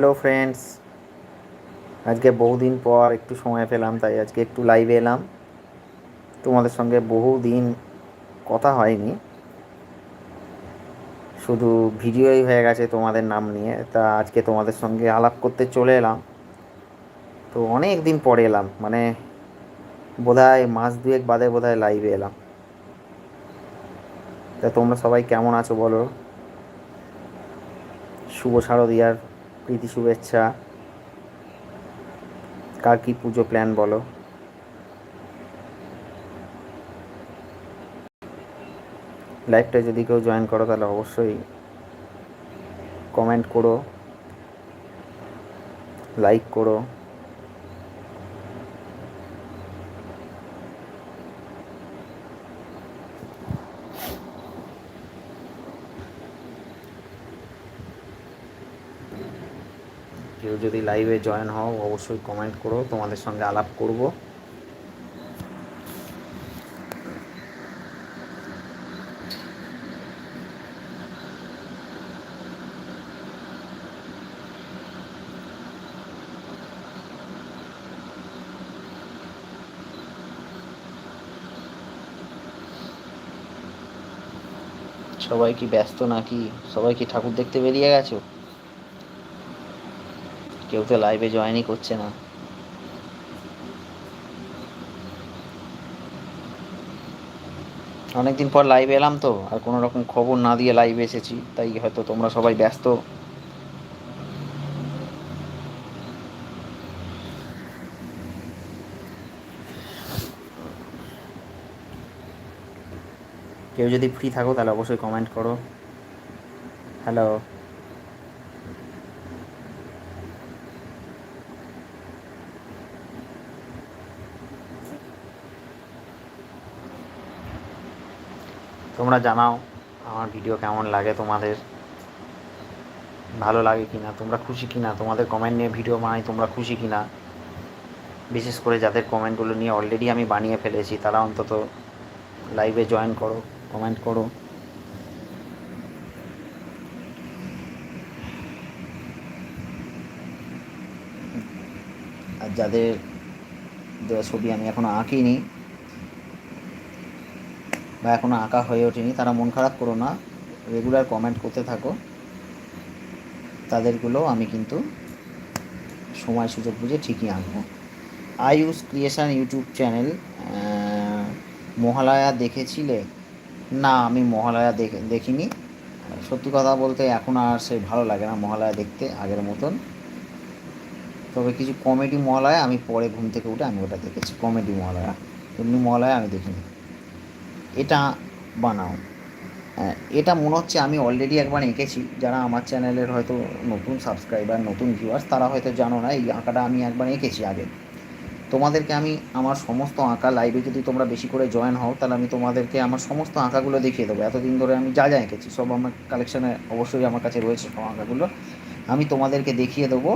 Hello friends আজকে বহুদিন পর একটু সময় পেলাম, তাই আজকে একটু লাইভে এলাম। তোমাদের সঙ্গে বহু দিন কথা হয়নি। শুধু ভিডিওই হয়ে গেছে তোমাদের নাম নিয়ে, তা আজকে তোমাদের সঙ্গে আলাপ করতে চলে এলাম। তো অনেক দিন পরে এলাম মানে বোধহয় মাস দুয়েক বাদে বোধহয় লাইভে এলাম। তা তোমরা সবাই কেমন আছো বলো? শুভ শারদিয়ার প্রীতি শুভেচ্ছা। কার কী পুজো প্ল্যান বলো? লাইভটা যদি কেউ জয়েন করো তাহলে অবশ্যই কমেন্ট করো লাইক করো। কেউ যদি লাইভে জয়েন হও, অবশ্যই কমেন্ট করো, তোমাদের সঙ্গে আলাপ করব। সবাই কি ব্যস্ত নাকি? সবাই কি ঠাকুর দেখতে বেরিয়ে গেছো? কেউ তো লাইভে জয়েনই করছে না। অনেকদিন পর লাইভে এলাম তো, আর কোনো রকম খবর না দিয়ে লাইভে এসেছি, তাই হয়তো তোমরা সবাই ব্যস্ত। কেউ যদি ফ্রি থাকো তাহলে অবশ্যই কমেন্ট করো। হ্যালো তোমরা জানাও আমার ভিডিও কেমন লাগে, তোমাদের ভালো লাগে কি না তোমরা খুশি কি না তোমাদের কমেন্ট নিয়ে ভিডিও বানাই, তোমরা খুশি কি না বিশেষ করে যাদের কমেন্টগুলো নিয়ে অলরেডি আমি বানিয়ে ফেলেছি, তারা অন্তত লাইভে জয়েন করো কমেন্ট করো। আর যাদের দেওয়া ছবি আমি এখনও আঁকিনি বা এখনও আঁকা হয়ে ওঠেনি, তারা মন খারাপ করো না রেগুলার কমেন্ট করতে থাকো। তাদেরগুলো আমি কিন্তু সময় সুযোগ বুঝে ঠিকই আঁকবো। Ayush creation YouTube channel Mahalaya দেখেছিলে? না, আমি মহালয়া দেখে, দেখিনি। সত্যি কথা বলতে এখন আর সে ভালো লাগে না মহালয়া দেখতে, আগের মতন। তবে কিছু কমেডি মহালয়া আমি পরে ঘুম থেকে উঠে আমি ওটা দেখেছি কমেডি মহালয়া। এমনি মহালয়া আমি দেখিনি। এটা বানাও। এটা মনে হচ্ছে আমি অলরেডি একবার এঁকেছি। যারা আমার চ্যানেলের হয়তো নতুন সাবস্ক্রাইবার নতুন ভিউয়ার্স তারা হয়তো জানো না, এই আঁকাটা আমি একবার এঁকেছি আগে। তোমাদেরকে আমি আমার সমস্ত আঁকা লাইভে যদি তোমরা বেশি করে জয়েন হও, তাহলে আমি তোমাদেরকে আমার সমস্ত আঁকাগুলো দেখিয়ে দেবো। এতদিন ধরে আমি যা যা এঁকেছি, সব আমার কালেকশানে অবশ্যই আমার কাছে রয়েছে সব আঁকাগুলো। আমি তোমাদেরকে দেখিয়ে দেবো,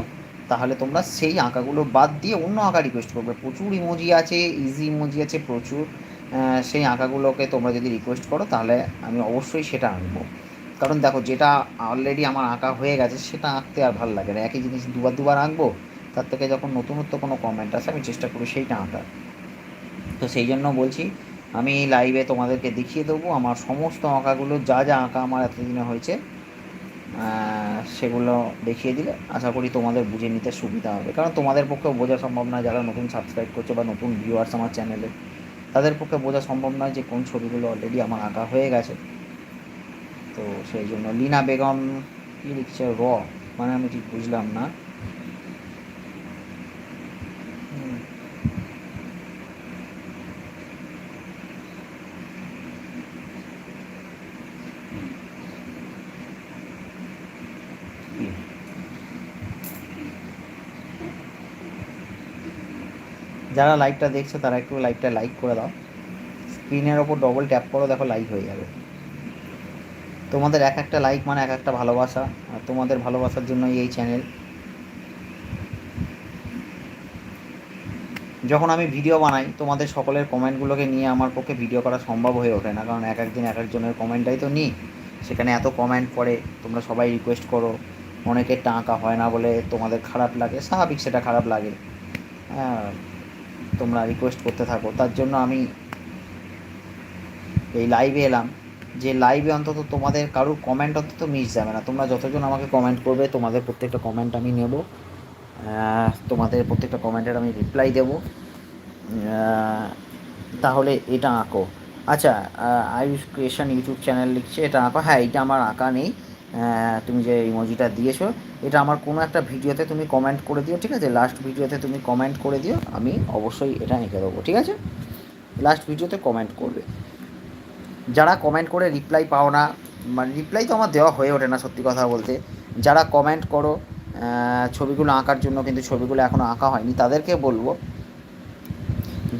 তাহলে তোমরা সেই আঁকাগুলো বাদ দিয়ে অন্য আঁকা রিকোয়েস্ট করবে। প্রচুর ইমোজি আছে ইজি ইমোজি আছে, প্রচুর। সেই আঁকাগুলোকে তোমরা যদি রিকোয়েস্ট করো, তাহলে আমি অবশ্যই সেটা আঁকবো। কারণ দেখো, যেটা অলরেডি আমার আঁকা হয়ে গেছে, সেটা আঁকতে আর ভালো লাগে না। একই জিনিস দুবার দুবার আঁকবো, তার থেকে যখন নতুনত্ব কোনো কমেন্ট আসে, আমি চেষ্টা করি সেইটা আঁকার। তো সেই জন্য বলছি, আমি লাইভে তোমাদেরকে দেখিয়ে দেবো, আমার সমস্ত আঁকাগুলো, যা যা আঁকা আমার এতদিনে হয়েছে সেগুলো দেখিয়ে দিলে আশা করি তোমাদের বুঝে নিতে সুবিধা হবে। কারণ তোমাদের পক্ষেও বোঝা সম্ভব না, যারা নতুন সাবস্ক্রাইব করছে বা নতুন ভিউয়ার্স আমার চ্যানেলে তাদের পক্ষে বোঝা সম্ভব নয় যে কোন ছবিগুলো অলরেডি আমার আঁকা হয়ে গেছে। তো সেই জন্য লীনা বেগম, কী লিখছে র? মানে আমি ঠিক বুঝলাম না। যারা লাইভটা দেখছ, তারা একটু লাইভটা লাইক করে দাও। স্ক্রিনের ওপর ডবল ট্যাপ করো, দেখো লাইক হয়ে যাবে। তোমাদের এক একটা লাইক মানে এক একটা ভালোবাসা, আর তোমাদের ভালোবাসার জন্যই এই চ্যানেল যখন আমি ভিডিও বানাই, তোমাদের সকলের কমেন্টগুলোকে নিয়ে আমার পক্ষে ভিডিও করা সম্ভব হয়ে ওঠে না, কারণ এক একদিন এক একজনের কমেন্টটাই তো নিই। সেখানে এত কমেন্ট পড়ে, তোমরা সবাই রিকোয়েস্ট করো, অনেকের টাকা হয় না বলে তোমাদের খারাপ লাগে, স্বাভাবিক সেটা খারাপ লাগে। হ্যাঁ তোমরা রিকোয়েস্ট করতে থাকো। তার জন্য আমি এই লাইভে এলাম যে লাইভে অন্তত তোমাদের কারোর কমেন্ট অন্তত মিস যাবে না। তোমরা যতজন আমাকে কমেন্ট করবে, তোমাদের প্রত্যেকটা কমেন্ট আমি নেব। তোমাদের প্রত্যেকটা কমেন্টের আমি রিপ্লাই দেব। তাহলে এটা আঁকো। আচ্ছা আয়ুষ ক্রিয়েশন ইউটিউব চ্যানেল লিখছে, এটা আঁকো। হ্যাঁ এটা আমার আঁকা নেই। তুমি যে ইমোজিটা দিয়েছ, এটা আমার কোনো একটা ভিডিওতে তুমি কমেন্ট করে দিও, ঠিক আছে? লাস্ট ভিডিওতে তুমি কমেন্ট করে দিও, আমি অবশ্যই এটা এঁকে দেবো, ঠিক আছে? লাস্ট ভিডিওতে কমেন্ট করবে। যারা কমেন্ট করে রিপ্লাই পাও না মানে রিপ্লাই তো আমার দেওয়া হয়ে ওঠে না, সত্যি কথা বলতে। যারা কমেন্ট করো ছবিগুলো আঁকার জন্য, কিন্তু ছবিগুলো এখনও আঁকা হয়নি, তাদেরকে বলব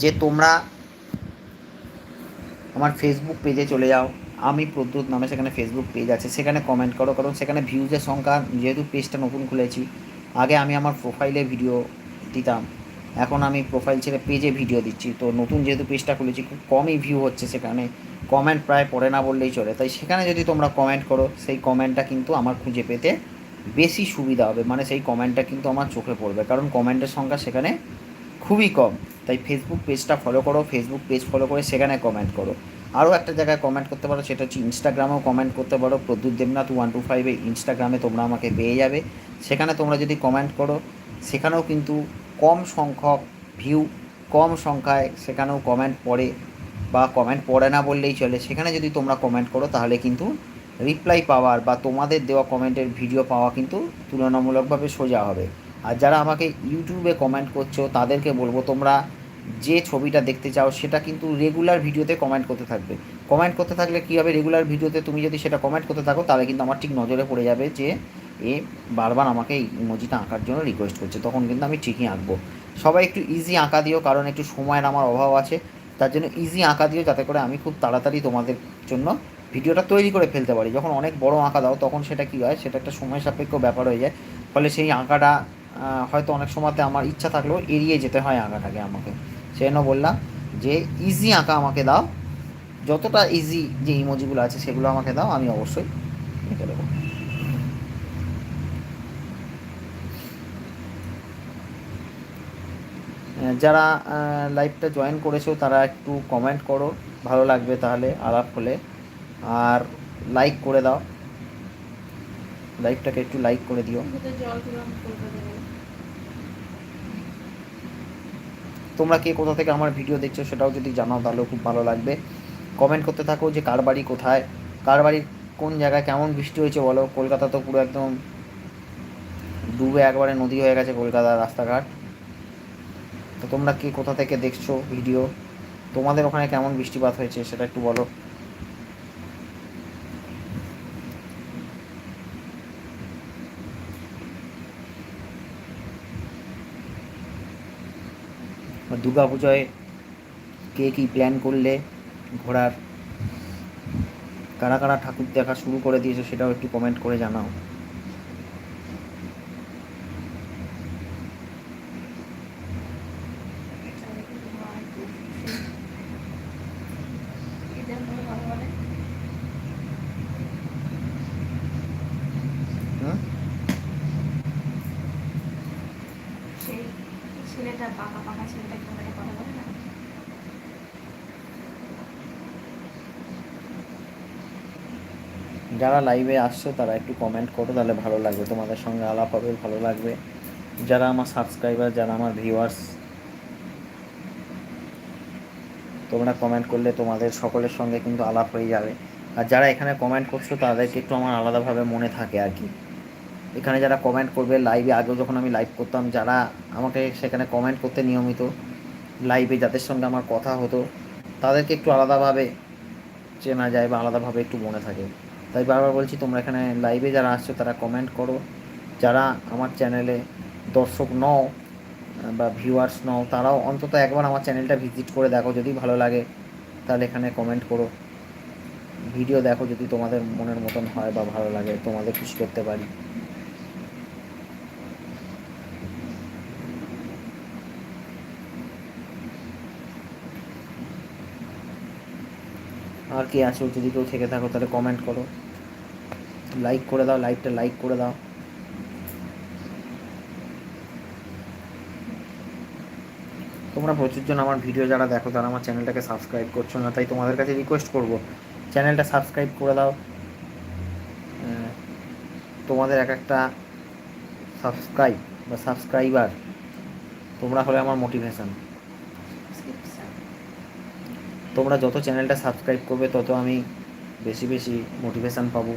যে তোমরা আমার ফেসবুক পেজে চলে যাও আমি প্রদ্যুৎ নামে সেখানে ফেসবুক পেজ আছে, সেখানে কমেন্ট করো, কারণ সেখানে ভিউজের সংখ্যা, যেহেতু পেজটা নতুন খুলেছি, আগে আমি আমার প্রোফাইলে ভিডিও দিতাম, এখন আমি প্রোফাইল ছেড়ে পেজে ভিডিও দিচ্ছি, তো নতুন যেহেতু পেজটা খুলেছি, খুব কমই ভিউ হচ্ছে সেখানে কমেন্ট প্রায় পড়ে না বললেই চলে, তাই সেখানে যদি তোমরা কমেন্ট করো, সেই কমেন্টটা কিন্তু আমার খুঁজে পেতে বেশি সুবিধা হবে মানে সেই কমেন্টটা কিন্তু আমার চোখে পড়বে, কারণ কমেন্টের সংখ্যা সেখানে খুবই কম, তাই ফেসবুক পেজটা ফলো করো ফেসবুক পেজ ফলো করে সেখানে কমেন্ট করো। আরও একটা জায়গায় কমেন্ট করতে পারো, সেটা হচ্ছে ইনস্টাগ্রামেও কমেন্ট করতে পারো। প্রদ্যুৎ দেবনাথ ওয়ান টু ফাইভে ইনস্টাগ্রামে তোমরা আমাকে পেয়ে যাবে। সেখানে তোমরা যদি কমেন্ট করো, সেখানেও কিন্তু কম সংখ্যক ভিউ কম সংখ্যায় সেখানেও কমেন্ট পড়ে বা কমেন্ট পড়ে না বললেই চলে। সেখানে যদি তোমরা কমেন্ট করো, তাহলে কিন্তু রিপ্লাই পাওয়ার বা তোমাদের দেওয়া কমেন্টের ভিডিও পাওয়া কিন্তু তুলনামূলকভাবে সোজা হবে। আর যারা আমাকে ইউটিউবে কমেন্ট করছ, তাদেরকে বলব তোমরা যে ছবিটা দেখতে চাও সেটা কিন্তু রেগুলার ভিডিওতে কমেন্ট করতে থাকবে। কমেন্ট করতে থাকলে কী হবে? রেগুলার ভিডিওতে তুমি যদি সেটা কমেন্ট করতে থাকো, তাহলে কিন্তু আমার ঠিক নজরে পড়ে যাবে যে এ বারবার আমাকে এই ইমোজিটা আঁকার জন্য রিকোয়েস্ট করছে। তখন কিন্তু আমি ঠিকই আঁকবো। সবাই একটু ইজি আঁকা দিও, কারণ একটু সময়ের আমার অভাব আছে। তার জন্য ইজি আঁকা দিও, যাতে করে আমি খুব তাড়াতাড়ি তোমাদের জন্য ভিডিওটা তৈরি করে ফেলতে পারি। যখন অনেক বড় আঁকা দাও, তখন সেটা কী হয়? সেটা একটা সময় সাপেক্ষ ব্যাপার হয়ে যায়। ফলে সেই আঁকাটা হয়তো অনেক সময়তে আমার ইচ্ছা থাকলেও এড়িয়ে যেতে হয় আঁকাটাকে আমাকে। সেই জন্য বললাম যে ইজি আঁকা আমাকে দাও। যতটা ইজি যে ইমোজিগুলো আছে সেগুলো আমাকে দাও, আমি অবশ্যই এঁকে দেবো। যারা লাইভটা জয়েন করেছ, তারা একটু কমেন্ট করো। ভালো লাগবে তাহলে আলাপ হলে। আর লাইক করে দাও। লাইভটাকে একটু লাইক করে দিও। তোমরা কে কোথা থেকে আমার ভিডিও দেখছ সেটাও যদি জানাও, তাহলেও খুব ভালো লাগবে। কমেন্ট করতে থাকো যে কার বাড়ি কোথায়, কার বাড়ির কোন জায়গায় কেমন বৃষ্টি হয়েছে বলো। কলকাতা তো পুরো একদম ডুবে একবারে নদী হয়ে গেছে কলকাতার রাস্তাঘাট। তো তোমরা কে কোথা থেকে দেখছ ভিডিও, তোমাদের ওখানে কেমন বৃষ্টিপাত হয়েছে সেটা একটু বলো। দুর্গা পুজোয় কে কী প্ল্যান করলে ঘোরার কারা কারা ঠাকুর দেখা শুরু করে দিয়েছে সেটাও একটু কমেন্ট করে জানাও ছেলেটা পাকা পাকা ছেলেটা কথা বলে না যারা লাইভে আসছো, তারা একটু কমেন্ট করো, তাহলে ভালো লাগবে। তোমাদের সঙ্গে আলাপ হবে, ভালো লাগবে। যারা আমার সাবস্ক্রাইবার যারা আমার ভিউয়ার্স তোমরা কমেন্ট করলে তোমাদের সকলের সঙ্গে কিন্তু আলাপ হয়ে যাবে। আর যারা এখানে কমেন্ট করছ, তাদেরকে একটু আমার আলাদাভাবে মনে থাকে আর কি। এখানে যারা কমেন্ট করবে লাইভে আগেও যখন আমি লাইভ করতাম, যারা আমাকে সেখানে কমেন্ট করতে নিয়মিত লাইভে যাদের সঙ্গে আমার কথা হতো, তাদেরকে একটু আলাদাভাবে চেনা যায় বা আলাদাভাবে একটু মনে থাকে। তাই বারবার বলছি, তোমরা এখানে লাইভে যারা আসছো, তারা কমেন্ট করো। যারা আমার চ্যানেলে দর্শক নও বা ভিউয়ার্স নও, তারাও অন্তত একবার আমার চ্যানেলটা ভিজিট করে দেখো, যদি ভালো লাগে, তাহলে এখানে কমেন্ট করো। ভিডিও দেখো যদি তোমাদের মনের মতন হয় বা ভালো লাগে, তোমাদের খুশি করতে পারি। আর কে আছো যদি কেউ থেকে থাকো তাহলে কমেন্ট করো। লাইক করে দাও লাইকটা লাইক করে দাও। তোমরা প্রচুর জন আমার ভিডিও যারা দেখো তারা আমার চ্যানেলটাকে সাবস্ক্রাইব করছ না, তাই তোমাদের কাছে রিকোয়েস্ট করব। চ্যানেলটা সাবস্ক্রাইব করে দাও। তোমাদের এক একটা সাবস্ক্রাইব বা সাবস্ক্রাইবার তোমরা হলে আমার মোটিভেশন তোমরা যত চ্যানেলটা সাবস্ক্রাইব করবে, তত আমি বেশি বেশি মোটিভেশান পাবো।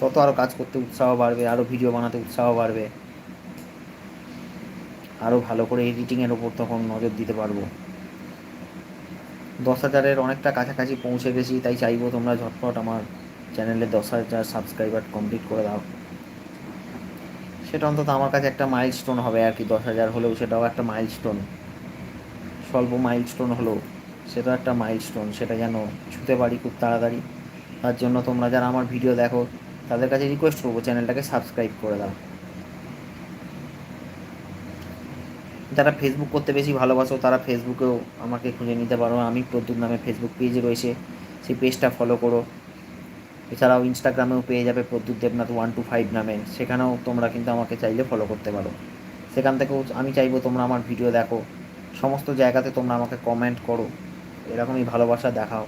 তত আরও কাজ করতে উৎসাহ বাড়বে আরও ভিডিও বানাতে উৎসাহ বাড়বে। আরও ভালো করে এডিটিংয়ের ওপর তখন নজর দিতে পারব। দশ হাজারের অনেকটা কাছাকাছি পৌঁছে গেছি, তাই চাইব তোমরা ঝটপট আমার চ্যানেলে দশ হাজার সাবস্ক্রাইবার কমপ্লিট করে দাও। সেটা অন্তত আমার কাছে একটা মাইলস্টোন হবে আর কি, দশ হাজার হলেও সেটাও একটা মাইলস্টোন স্বল্প মাইলস্টোন হলেও। সেটাও একটা মাইলস্টোন সেটা যেন ছুতে পারি খুব তাড়াতাড়ি। তার জন্য তোমরা যারা আমার ভিডিও দেখো, তাদের কাছে রিকোয়েস্ট করব চ্যানেলটাকে সাবস্ক্রাইব করে দাও। যারা ফেসবুক করতে বেশি ভালোবাসো, তারা ফেসবুকেও আমাকে খুঁজে নিতে পারো। আমি প্রদ্যুৎ নামে ফেসবুক পেজ রয়েছে, সেই পেজটা ফলো করো। এছাড়াও ইনস্টাগ্রামেও পেয়ে যাবে Pradyut Debnath one two five নামে। সেখানেও তোমরা কিন্তু আমাকে চাইলে ফলো করতে পারো। সেখান থেকেও আমি চাইব তোমরা আমার ভিডিও দেখো। সমস্ত জায়গাতে তোমরা আমাকে কমেন্ট করো। এরকমই ভালোবাসা দেখাও।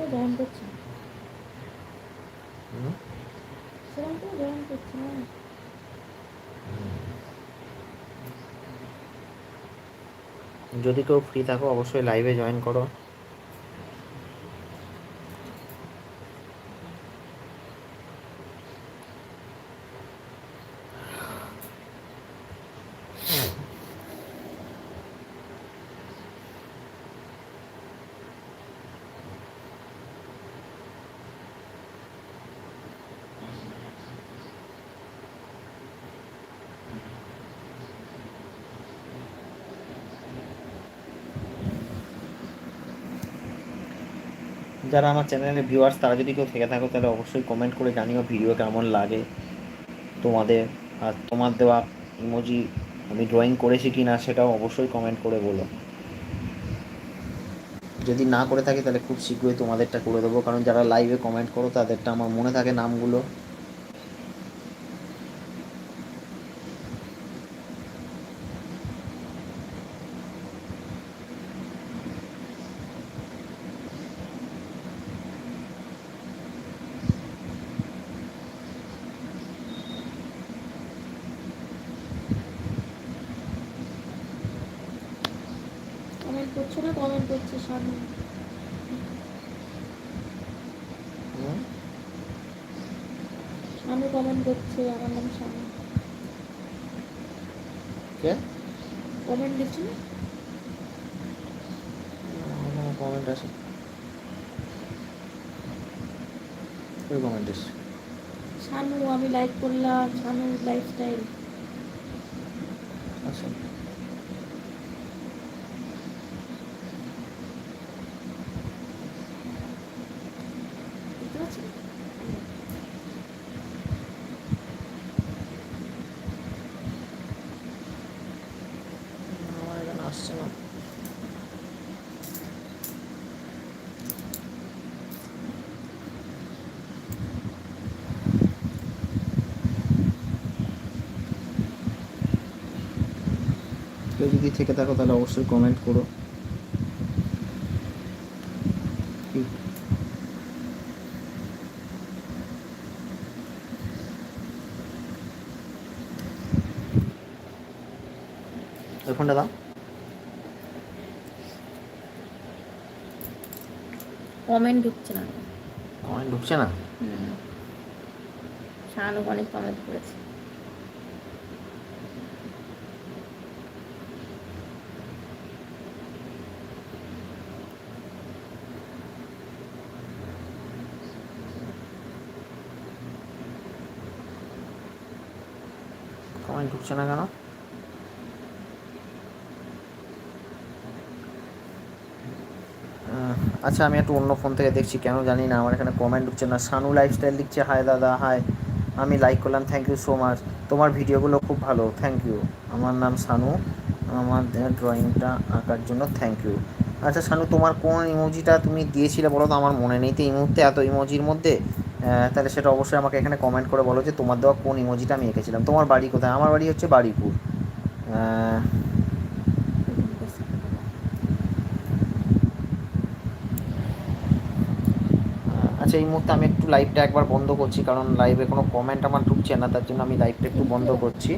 সেরকম জয়েন করছি। সেরকম তো জয়েন করছি না যদি কেউ ফ্রি থাকো অবশ্যই লাইভে জয়েন করো। যারা আমার চ্যানেলের ভিউয়ার্স তারা যদি কেউ থেকে থাকো, তাহলে অবশ্যই কমেন্ট করে জানিও ভিডিও কেমন লাগে। তোমাদের আর তোমার দেওয়া ইমোজি আমি ড্রয়িং করেছি কি না সেটাও অবশ্যই কমেন্ট করে বলো। যদি না করে থাকি, তাহলে খুব শীঘ্রই তোমাদেরটা করে দেবো। কারণ যারা লাইভে কমেন্ট করো, তাদেরটা আমার মনে থাকে নামগুলো কমেন্ট করছ না সামনে হুম? কমেন্ট করছে আমার নাম সামনে কে? কমেন্ট দিচ্ছি না? কমেন্ট আছে কমেন্ট এসছে। শানু আমি লাইক করলাম শানু লাইফস্টাইল আচ্ছা বুঝতে পারছি আমার এখানে আসছে না কেউ যদি থেকে থাকো তাহলে অবশ্যই কমেন্ট করো। ফোনটা দাও। কমেন্ট ঢুকছে না। কমেন্ট ঢুকছে না? শানু অনেক কমেন্ট করেছে। কমেন্ট ঢুকছে না কেন? আচ্ছা আমি একটু অন্য ফোন থেকে দেখছি, কেন জানি না, আমার এখানে কমেন্ট ঢুকছে না। সানু লাইফস্টাইল লিখছে হাই দাদা হাই আমি লাইক করলাম থ্যাংক ইউ সো মাচ তোমার ভিডিওগুলো খুব ভালো থ্যাংক ইউ আমার নাম সানু, আমার ড্রয়িংটা আঁকার জন্য থ্যাংক ইউ আচ্ছা সানু, তোমার কোন ইমোজিটা তুমি দিয়েছিলে বলো তো? আমার মনে নেই তো এই মুহূর্তে, এত ইমোজির মধ্যে। তাহলে সেটা অবশ্যই আমাকে এখানে কমেন্ট করে বলো যে তোমার দেওয়া কোন ইমোজিটা আমি এঁকেছিলাম। তোমার বাড়ি কোথায়? আমার বাড়ি হচ্ছে বাড়িপুর। আচ্ছা এই মুহূর্তে আমি একটু লাইভটা একবার বন্ধ করছি, কারণ লাইভে কোনো কমেন্ট আমার ঢুকছে না, তার জন্য আমি লাইভটা একটু বন্ধ করছি।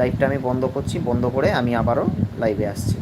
লাইভটা আমি বন্ধ করছি, বন্ধ করে আমি আবারও লাইভে আসছি।